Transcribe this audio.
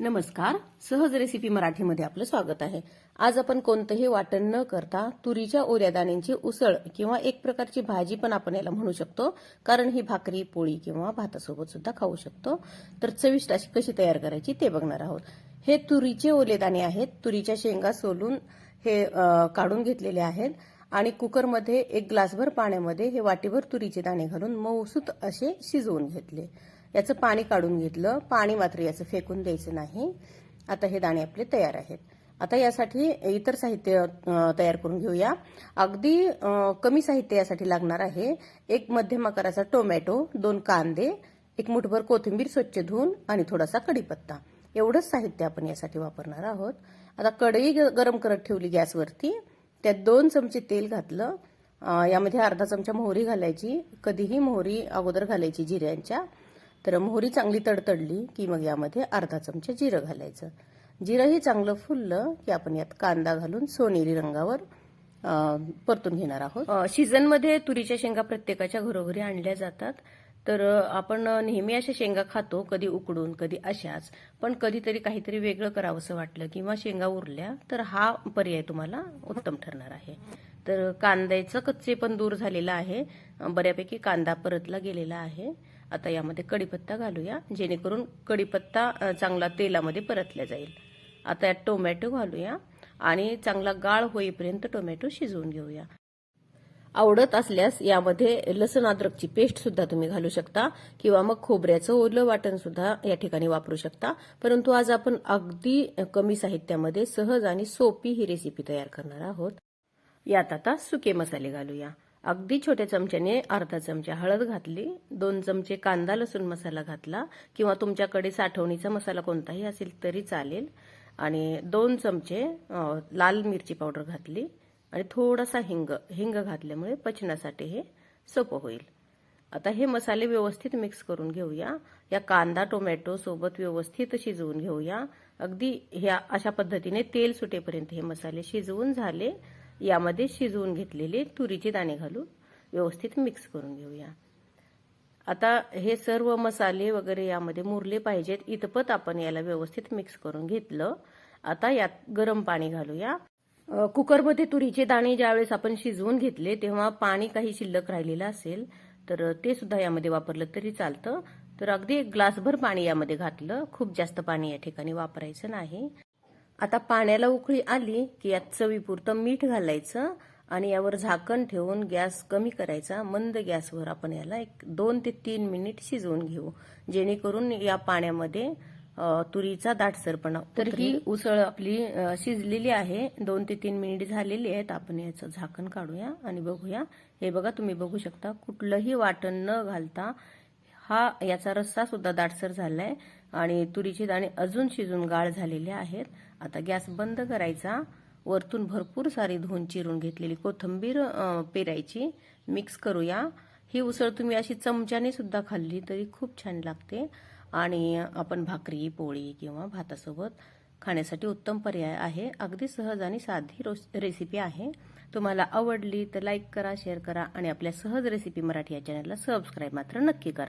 नमस्कार. सहज रेसिपी मराठीमध्ये आपलं स्वागत आहे. आज आपण कोणतंही वाटण न करता तुरीच्या ओल्या दाण्यांची उसळ किंवा एक प्रकारची भाजी पण आपण याला म्हणू शकतो. कारण ही भाकरी पोळी किंवा भातासोबत सुद्धा खाऊ शकतो. तर चविष्ट अशी कशी तयार करायची ते बघणार आहोत. हे तुरीचे ओले दाणे आहेत. तुरीच्या शेंगा सोलून हे काढून घेतलेले आहेत. आणि कुकरमध्ये एक ग्लासभर पाण्यामध्ये हे वाटीभर तुरीचे दाणे घालून मऊसूत असे शिजवून घेतले. याचं पाणी काढून घेतलं. पाणी मात्र याचं फेकून द्यायचं नाही. आता हे दाणे आपले तयार आहेत. आता यासाठी इतर साहित्य तयार करून घेऊया. अगदी कमी साहित्य यासाठी लागणार आहे एक मध्यम आकाराचा टोमॅटो दोन कांदे एक मुठभर कोथिंबीर स्वच्छ धुवून आणि थोडासा कढीपत्ता. एवढंच साहित्य आपण यासाठी वापरणार आहोत. आता कढई ग- गरम करत ठेवली गॅसवरती. त्यात दोन चमचे तेल घातलं. यामध्ये अर्धा चमचा मोहरी घालायची. कधीही मोहरी अगोदर घालायची जिऱ्यांच्या. तर मोहरी चांगली तडतडली की मग यामध्ये अर्धा चमचा जिरं घालायचं. जिरंही चांगलं फुललं की आपण यात कांदा घालून सोनेरी रंगावर परतून घेणार आहोत. सीझनमध्ये तुरीच्या शेंगा प्रत्येकाच्या घरोघरी आणल्या जातात. तर आपण नेहमी अशा शेंगा खातो कधी उकडून कधी अशाच. पण कधीतरी काहीतरी वेगळं करावंसं वाटलं किंवा शेंगा उरल्या तर हा पर्याय तुम्हाला उत्तम ठरणार आहे. तर कांद्याचं कच्चे पण दूर झालेलं आहे. बऱ्यापैकी कांदा परतला गेलेला आहे. आता यामध्ये कढीपत्ता घालूया जेणेकरून कढीपत्ता चांगला तेलामध्ये परतला जाईल. आता यात टोमॅटो घालूया आणि चांगला गाळ होईपर्यंत टोमॅटो शिजवून घेऊया. आवडत असल्यास यामध्ये लसण अद्रकची पेस्ट सुद्धा तुम्ही घालू शकता किंवा मग खोबऱ्याचं ओलं वाटण सुद्धा या ठिकाणी वापरू शकता. परंतु आज आपण अगदी कमी साहित्यामध्ये सहज आणि सोपी ही रेसिपी तयार करणार आहोत. यात आता सुके मसाले घालूया. अगदी छोट्या चमच्याने अर्धा चमचा हळद घातली दोन चमचे कांदा लसूण मसाला घातला किंवा तुमच्याकडे साठवणीचा मसाला कोणताही असेल तरी चालेल. आणि दोन चमचे लाल मिरची पावडर घातली आणि थोडासा हिंग हिंग घातल्यामुळे पचनासाठी हे सोपं होईल. आता हे मसाले व्यवस्थित मिक्स करून घेऊया. या कांदा टोमॅटो सोबत व्यवस्थित शिजवून घेऊया. अगदी ह्या अशा पद्धतीने तेल सुटेपर्यंत हे मसाले शिजवून झाले. यामध्ये शिजवून घेतलेले तुरीचे दाणे घालून व्यवस्थित मिक्स करून घेऊया. आता हे सर्व मसाले वगैरे यामध्ये मुरले पाहिजेत. इतपत आपण याला व्यवस्थित मिक्स करून घेतलं. आता यात गरम पाणी घालूया. कुकरमध्ये तुरीचे दाणे ज्यावेळेस आपण शिजवून घेतले तेव्हा पाणी काही शिल्लक राहिलेलं असेल तर ते सुद्धा यामध्ये वापरलं तरी चालतं. तर अगदी एक ग्लासभर पाणी यामध्ये घातलं. खूप जास्त पाणी या ठिकाणी वापरायचं नाही. आता पाण्याला उकळी आली की यात चवीपुरतं मीठ घालायचं आणि यावर झाकण ठेवून गॅस कमी करायचा. मंद गॅसवर आपण याला एक दोन ते तीन मिनिट शिजवून घेऊ जेणेकरून या पाण्यामध्ये तुरीचा दाटसरपणा तर ही उसळ आपली शिजलेली आहे. दोन ते तीन मिनिट झालेली आहेत. आपण याचं झाकण काढूया आणि बघूया. हे बघा तुम्ही बघू शकता कुठलंही वाटण न घालता हा याचा रस्सा सुद्धा दाटसर झालाय आणि तुरीची दाणे अजून शिजून गाळ झालेले आहेत. आता गॅस बंद करायचा. वरतून भरपूर सारी धुवून चिरून घेतलेली कोथिंबीर पेरायची. मिक्स करूया. ही उसळ तुम्ही अशी चमच्याने सुद्धा खाल्ली तरी खूप छान लागते. आणि आपण भाकरी पोळी किंवा भातासोबत खाण्यासाठी उत्तम पर्याय आहे. अगदी सहज आणि साधी रोस- रेसिपी आहे. तुम्हाला आवडली तर लाईक करा शेअर करा आणि आपल्या सहज रेसिपी मराठी या चॅनलला सबस्क्राईब मात्र नक्की करा.